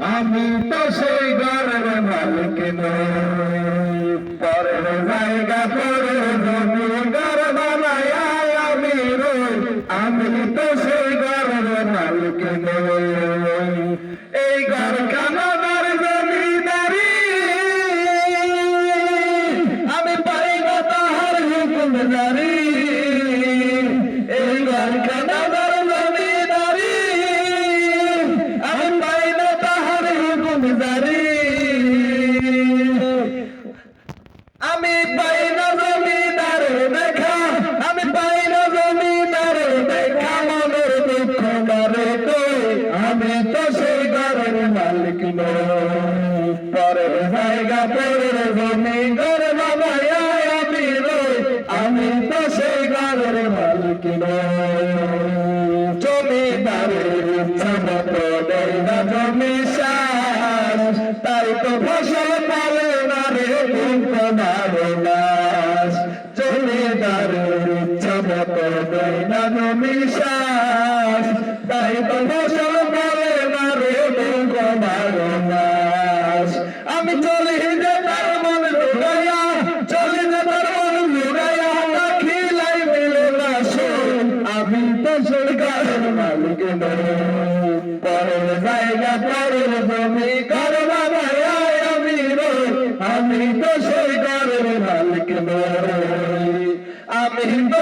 আমি তো সেই ঘরের মালিক নই। পরের জায়গা পরের জমি ঘর বানায় আমি রই। আমি তো সেই ঘরের মালিক নই। এই ঘর কানাদার জমিদারি। আমি পাই না তাহার হুকুম আমি পাই না জমিদার দেখা। আমি পাই না জমিদার দেখা, মনের দুঃখ আমি তো সেই ঘরের মালিক পরের জায়গা, পরের জমি ঘর আমি রই আমি তো সেই ঘরের মালিক জমিদারের ইচ্ছা মতো জমি দেয় না জমি শ্বাস তাই তো ফসল পালে না রে দুঃখ মারে নাশ আমি চলি যে তার মন লুকাইয়া চলি যে আমি তো সরকারের মালিক আমি তো